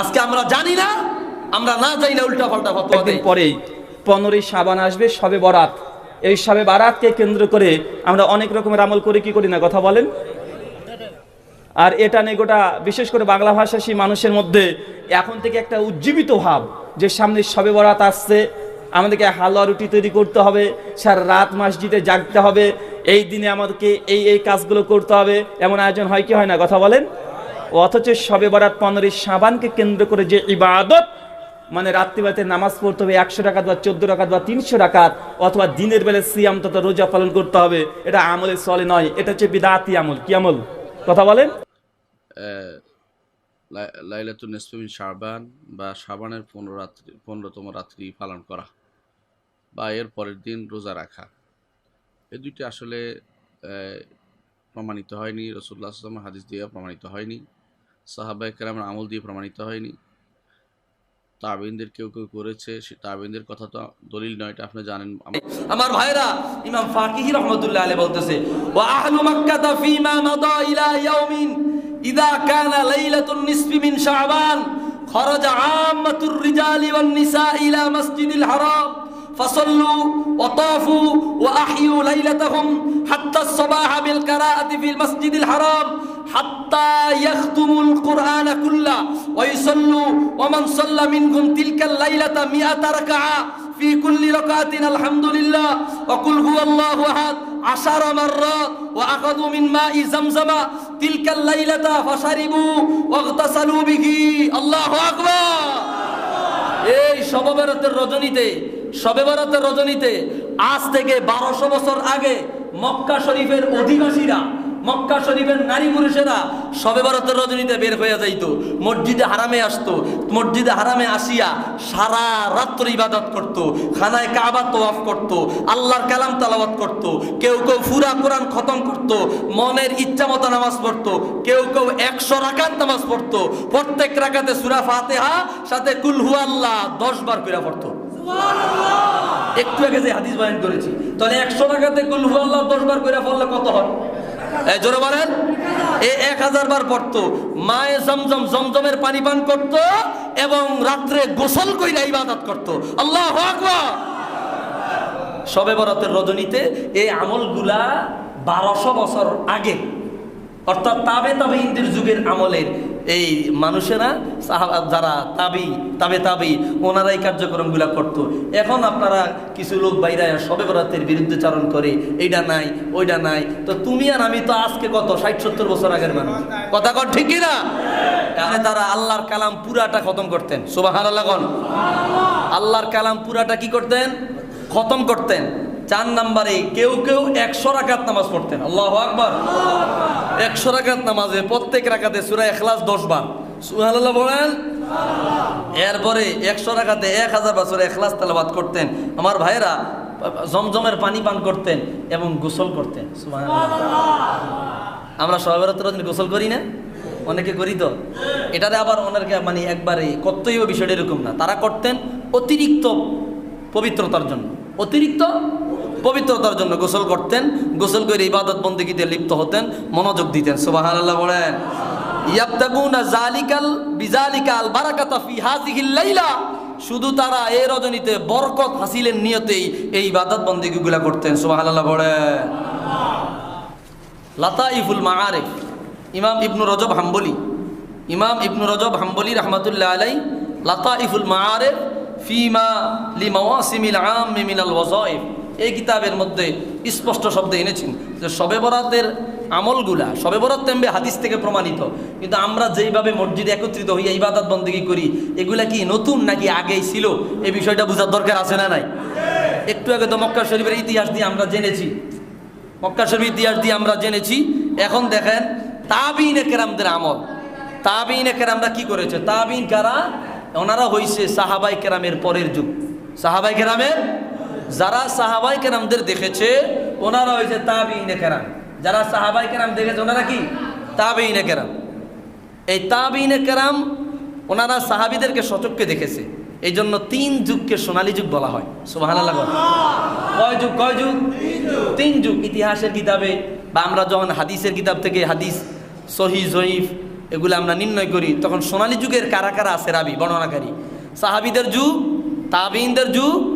আজকে আমরা জানি না আমরা না জানি না উল্টা পাল্টা ফতোয়া দেই। পরেই পনেরোই সাবান আসবে সবে বরাত। এই সবে বারাতকে কেন্দ্র করে আমরা অনেক রকমের আমল করি কি করি না কথা বলেন? আর এটা নিয়ে গোটা বিশেষ করে বাংলা ভাষাসী মানুষের মধ্যে এখন থেকে একটা উজ্জীবিত ভাব যে সামনে সবে বরাত আসছে আমাদেরকে হালুয়া রুটি তৈরি করতে হবে সারা রাত মসজিদে জাগতে হবে এই দিনে আমাদেরকে এই এই কাজগুলো করতে হবে। এমন আয়োজন হয় কি হয় না কথা বলেন? অথচ সবে বরাত পনেরোই সাবানকে কেন্দ্র করে যে ইবাদত মানে রাত্রিবেলাতে নামাজ পড়তে হবে একশো টাকা বা চোদ্দ টাকা বা তিনশো টাকার অথবা দিনের বেলা সিয়াম তথা রোজা পালন করতে হবে, এটা আমলে চলে নয়, এটা হচ্ছে বিদাতি আমল। কি আমল? কথা বলেন। লাই- লাইলাতুন নিসফিমিন শাবান বা শাবানের পনেরো রাত্রি, পনেরোতম রাত্রি পালন করা, বা এর পরের দিন রোজা রাখা। এই দুইটি আসলে প্রমাণিত হয়নি রসুল্লাহ আসলাম হাদিস দিয়ে প্রমাণিত হয়নি। সাহাবাই কেরামের আমল দিয়ে প্রমাণিত হয়নি তাবিনদের কেউ কেউ করেছে সে তাবিনদের কথা তো দলিল নয় এটা আপনি জানেন আম- আমার ভাইরা ইমাম ফাকিহি রহমতুল্লাহ আলাইহি বলতেছে ওয়া আহলু মাক্কাতা ফীমা মাদা ইলা ইয়াউমিন ইযা কানা লাইলাতুন নিসফি মিন শাবান খরাজা আম্মাতুর রিজালি ওয়ান নিসা ইলা মসজিদিল হারাম فصلوا وطافوا وأحيوا ليلتهم حتى الصباح بالقراءة في المسجد الحرام হাত্তা লাইলাতা কুল্লি রজনীতে শবেবরাতের রজনীতে আজ থেকে বারোশো বছর আগে মক্কা শরীফের অধিবাসীরা মক্কা শরীফের নারী পুরুষেরা শবে বরাতের রজনীতে বের হয়ে যাইত। মসজিদে হারামে আসতো। মসজিদে হারামে আসিয়া সারা রাত্র ইবাদত করত। খানায় কাবা তোয়াফ করত। আল্লাহর কালাম তালাবাত করত। কেউ কেউ ফুরা কোরআন খতম করত। মনের ইচ্ছা মতো নামাজ পড়তো। কেউ কেউ একশো রাকাত নামাজ পড়তো। প্রত্যেক রাকাতে সুরা ফাতেহা সাথে কুল হু আল্লাহ দশ বার করে পড়তো। একটু আগে যে হাদিস বয়ান করেছি তাহলে একশো টাকাতে কুল হু আল্লাহ দশ বার করে পড়লে কত হয়? জোরে বলেন। এই এক হাজার বার পড়তো। মায়ে জমজম, জমজমের পানি পান করত এবং রাত্রে গোসল কইরা ইবাদত করত। আল্লাহ সবে বরাতের রজনীতে এই আমলগুলা বারোশো বছর আগে, অর্থাৎ তাবে তাবে ইন্দির যুগের আমলের এই মানুষেরা যারা তাবি, তাবে তাবি ওনারা এই কার্যক্রমগুলা করতো। এখন আপনারা কিছু লোক বাইরে সবে বরাতের বিরুদ্ধে চারণ করে এইটা নাই ওইটা নাই। তো তুমি আর আমি তো আজকে কত? ষাট, সত্তর বছর আগের মানুষ। কথা কর ঠিক না তাহলে তারা আল্লাহর কালাম পুরাটা খতম করতেন। সুবাহ আল্লাহ আল্লাহর কালাম পুরাটা কি করতেন? খতম করতেন। চার নাম্বারে কেউ কেউ একশো রাকাত নামাজ পড়তেন। আল্লাহ আকবার। একশো রাকাত নামাজে, প্রত্যেক রাকাতে সুরা এখলাস দশ বার। সুহানাল্লাহ বলেন? এরপরে একশো রাকাতে এক হাজার বছর এখলাস তালাবাদ করতেন। আমার ভাইয়েরা জমজমের পানি পান করতেন এবং গোসল করতেন। আমরা সবাই রজনী গোসল করি না? অনেকে করি তো। এটারে আবার অনেকে মানে একবারে কর্তব্য বিষয়টা এরকম না। তারা করতেন অতিরিক্ত পবিত্রতার জন্য। অতিরিক্ত পবিত্রতার জন্য গোসল করতেন, গোসল করে ইবাদত বন্দিগিতে লিপ্ত হতেন, মনোযোগ দিতেন, সুবহানাল্লাহ বলেন। ইয়াবতাগুনা জালিকাল বিজালিকাল শুধু তারা এই রজনীতে বরকত হাসিলের নিয়তেই এই ইবাদত বন্দিগিগুলা করতেন, সুবহানাল্লাহ বলেন। ইমাম ইবনু রজব হাম্বলি, ইমাম ইবনু রজব হাম্বলি রহমতুল্লাহ আলাই, লাতাইফুল মাআরিফ ফিমা লি মাওয়াসিমিল আম এই কিতাবের মধ্যে স্পষ্ট শব্দে এনেছেন যে শবে বরাতের আমলগুলা, শবে বরাত তেমবে হাদিস থেকে প্রমাণিত। কিন্তু আমরা যেইভাবে মসজিদে একত্রিত হইয়া ইবাদত বন্দেগী করি, এগুলা কি নতুন নাকি আগেই ছিল? এই বিষয়টা বোঝার দরকার আছে না নাই? একটু আগে তো মক্কা শরীফের ইতিহাস দিয়ে আমরা জেনেছি। মক্কা শরীফ ইতিহাস দিয়ে আমরা জেনেছি। এখন দেখেন তাবিন কেরামদের আমল। তাবিন কেরামরা কি করেছে? তাবিন কারা? ওনারা হইছে সাহাবাই কেরামের পরের যুগ। সাহাবাই কেরামের যারা সাহাবাই কেরামদের দেখেছে ওনারা হয়েছে তাবিন কেরাম। যারা সাহাবাই কেরাম দেখেছে ওনারা কি? তাবিন কেরাম। এই তাবিন কেরাম ওনারা সাহাবিদেরকে সচককে দেখেছে। এই জন্য তিন যুগকে সোনালী যুগ বলা হয়। সুবাহান কয় যুগ কয় যুগ? তিন যুগ। ইতিহাসের কিতাবে বা আমরা যখন হাদিসের কিতাব থেকে হাদিস সহি জয়ীফ এগুলো আমরা নির্ণয় করি তখন সোনালী যুগের কারা কারা আছে রাবি বর্ণনাকারী? সাহাবিদের যুগ তাবিনদের যুগ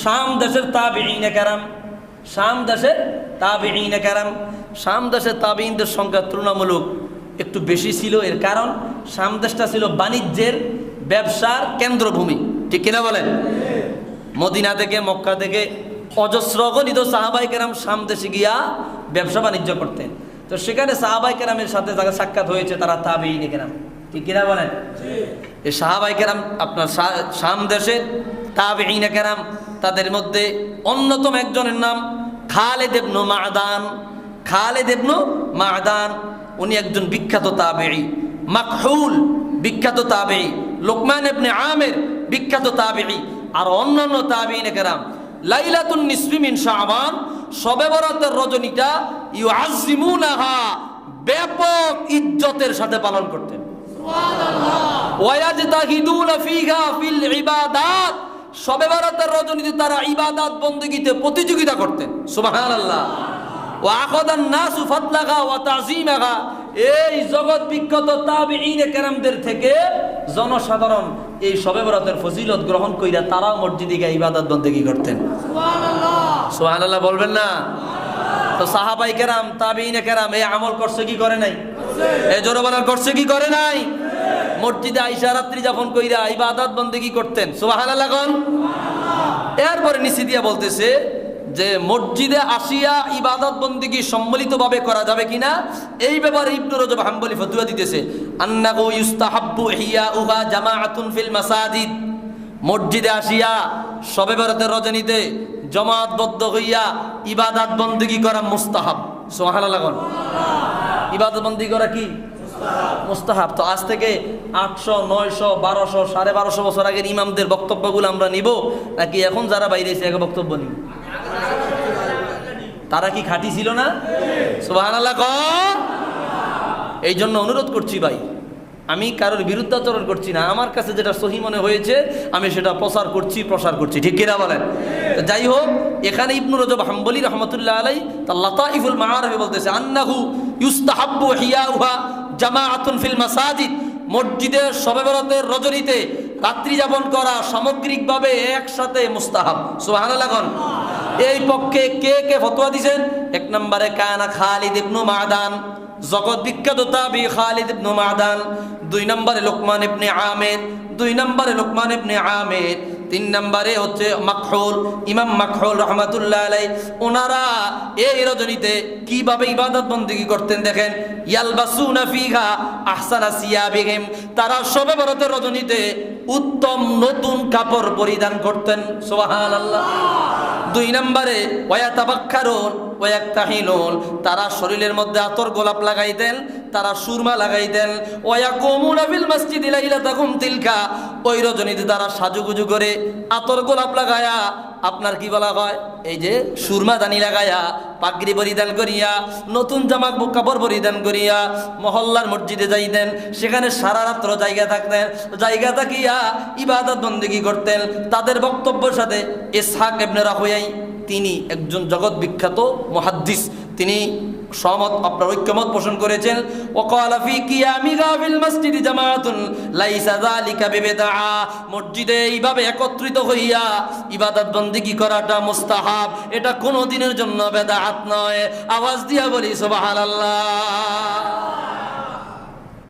শাম দেশের তাবিঈনে কারাম শাম দেশের তাবিঈনে কেরাম শাম দেশের তাবিঈনদের সংখ্যা তুলনামূলক একটু বেশি ছিল। এর কারণ শাম দেশটা ছিল বাণিজ্যের ব্যবসার কেন্দ্রভূমি। ঠিক কিনা বলেন? মদিনা থেকে মক্কা থেকে অজস্র গণিত সাহাবাই কেরাম শাম দেশে গিয়া ব্যবসা বাণিজ্য করতেন। তো সেখানে সাহাবাই কেরামের সাথে যারা সাক্ষাৎ হয়েছে তারা তাবিঈনে কেরাম। ঠিক কিনা বলেন? এই সাহাবাই কেরাম আপনার শাম দেশে তাবিঈনে কেরাম তাদের মধ্যে অন্যতম একজনের নাম খালেদ ইবনু মাদান। খালেদ ইবনু মাদান উনি একজন বিখ্যাত তাবেঈ। মাকহুল বিখ্যাত তাবেঈ। লোকমান ইবনে আমের বিখ্যাত তাবেঈ। আর অন্যান্য তাবেঈনে কেরাম। লাইলাতুন নিসফি মিন শাবান শবে বরাতের রজনীটা ইউআজ্জিমুনাহা ব্যাপক ইজ্জতের সাথে পালন করতেন। ওয়ায়াজতাহিদুনা ফিহা ফিল ইবাদাত। সবে ভারতের রজনীতে তারা ইবাদাত বন্দীগীতে প্রতিযোগিতা করতেন। সুবাহান আল্লাহ ও আকদান না সুফাতলাগা ও তাজিমাগা এই জগৎ বিখ্যাত তাবিঈনে কেরামদের থেকে জনসাধারণ এই সবে ভারতের ফজিলত গ্রহণ কইরা তারাও মসজিদে গিয়ে ইবাদত বন্দেগি করতেন। সুবহানাল্লাহ। বলবেন না? তো সাহাবাই কেরাম তাবিঈনে কেরাম এই আমল করছে কি করে নাই? এই জোরবানার করছে কি করে নাই? মসজিদে আইসা রাত্রি যাপন কইরা ইবাদত বন্দেগি করতেন? সুবহানাল্লাহ কোন। এরপরে নিচে দিয়া বলতেছে যে, মসজিদে আসিয়া ইবাদত বন্দিগি সম্মিলিতভাবে করা যাবে কিনা? এই ব্যাপারে রজব দিতেছে। ফিল মাসাজিদ। আসিয়া সবে রজনীতে জমাতবদ্ধ হইয়া ইবাদত বন্দিগি করা মুস্তাহাব। সুবহানাল্লাহ লাগন ইবাদত বন্দি করা কি? মুস্তাহাব। তো আজ থেকে আটশো, নয়শো, বারোশো, সাড়ে বারোশো বছর আগের ইমামদের বক্তব্যগুলো আমরা নিব? নাকি এখন যারা বাইরে এসে এক বক্তব্য নিব? তারা কি খাঁটি ছিল না? সুবাহান আল্লাহ এই জন্য অনুরোধ করছি ভাই, আমি কারোর বিরুদ্ধাচরণ করছি না। আমার কাছে যেটা সহি মনে হয়েছে, আমি সেটা প্রচার করছি, প্রসার করছি। ঠিক কিনা বলেন? যাই হোক, এখানে ইবনু রজব হাম্বলি রহমতুল্লাহ আলাই তা লতাইফুল মাআরফে বলতেছে, আন্নাহু ইউস্তাহাব্বু হিয়াউহা জামাআতুন ফিল মাসাজিদ। মসজিদের সবে বরাতের রজনীতে রাত্রি যাপন করা সামগ্রিকভাবে একসাথে মুস্তাহাব। সোহানালাগন এই পক্ষে কে কে ফতোয়া দিছেন? এক নম্বরে কানা খালিদ ইবনু মাদান, জগৎ বিখ্যাত তাবি খালিদ ইবনু মাদান, দুই নম্বরে লোকমান ইবনে আমের, দুই নম্বরে লোকমান ইবনে আমের তিন নম্বরে হচ্ছে মাখল ইমাম মাখল রহমাতুল্লাহ আলাই ওনারা এই রজনীতে কীভাবে ইবাদত বন্দী করতেন দেখেন, ইয়ালবাসুনা ফিহা আহসানা সিয়াবিহিম। তারা সবে ভারতের রজনীতে উত্তম নতুন কাপড় পরিধান করতেন। সুবহানাল্লাহ। দুই নম্বরে ওয়াতাবাক্কারুন ওয়াক্তাহিনুন তারা শরীরের মধ্যে আতর গোলাপ লাগাই দেন, তারা সুরমা লাগাই লাগাইতেন ওয়াকুমুনা ফিল মসজিদি লাইলাতাকুম তিলকা। ওই রজনীতে তারা সাজুগুজু করে আতর গোলাপ লাগায়া, আপনার কি বলা হয়? এই যে সুরমা দানি লাগায়া পাগড়ি পরিধান করিয়া, নতুন জামা কাপড় পরিধান করিয়া মহল্লার মসজিদে যাইতেন। সেখানে সারা রাত্র জায়গা থাকতেন। জায়গা থাকিয়া ইবাদত বন্দিগি করতেন। তাদের বক্তব্যের সাথে এ শাক এবনে হইয়াই তিনি একজন জগৎ বিখ্যাত মহাদ্দিস। তিনি সহমত, আপনার ঐক্যমত পোষণ করেছেন। ওকালাফি ফি কিয়ামি গাফিল মসজিদি জামাতুন লাইসা যালিকা বিবিদআ। মসজিদে এইভাবে একত্রিত হইয়া ইবাদত বন্দেগি করাটা মুস্তাহাব। এটা কোনো দিনের জন্য বেদাত নয়। আওয়াজ দিয়া বলি, সুবহানাল্লাহ।